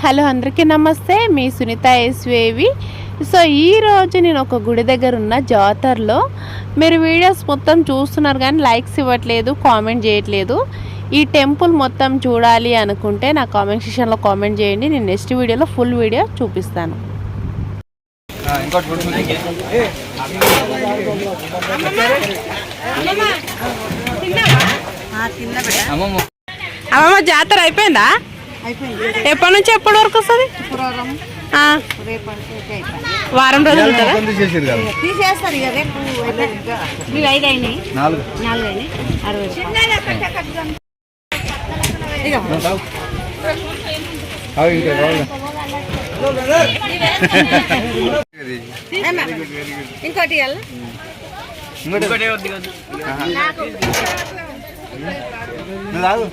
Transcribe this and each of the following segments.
Hello అందరికీ నమస్తే. మీ Sunitha ఎస్వేవి. So ఈరోజు నేను ఒక గుడి దగ్గర ఉన్న జాతరలో మీరు వీడియోస్ మొత్తం చూస్తున్నారు కానీ లైక్స్ ఇవ్వట్లేదు కామెంట్ చేయట్లేదు. ఈ టెంపుల్ మొత్తం చూడాలి అనుకుంటే నా కామెంట్ సెక్షన్లో కామెంట్ చేయండి. నేను నెక్స్ట్ వీడియోలో ఫుల్ వీడియో చూపిస్తాను. అమ్మమ్మ జాతర అయిపోయిందా? ఎప్పటి నుంచి ఎప్పటి వరకు వస్తుంది? వారం రోజులు తీసేస్తారు. ఇంకోటి ఇంకోటి. రాదు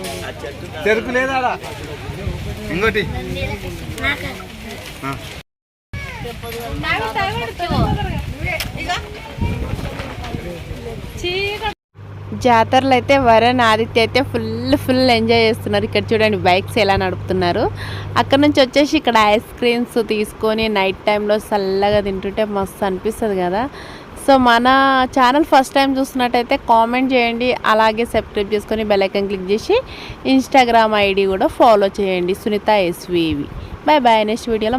తెరుపు లేదా ఇంకోటి. జాతరలు అయితే వరణ్ ఆదిత్య అయితే ఫుల్ ఫుల్ ఎంజాయ్ చేస్తున్నారు. ఇక్కడ చూడండి బైక్స్ ఎలా నడుపుతున్నారు. అక్కడ నుంచి వచ్చేసి ఇక్కడ ఐస్ క్రీమ్స్ తీసుకొని నైట్ టైంలో చల్లగా తింటుంటే మస్తు అనిపిస్తుంది కదా. సో మన ఛానల్ ఫస్ట్ టైం చూసినట్టయితే కామెంట్ చేయండి అలాగే సబ్స్క్రైబ్ చేసుకొని బెలైకన్ క్లిక్ చేసి ఇన్స్టాగ్రామ్ ఐడి కూడా ఫాలో చేయండి. Sunitha S V V. Bye bye next వీడియోలో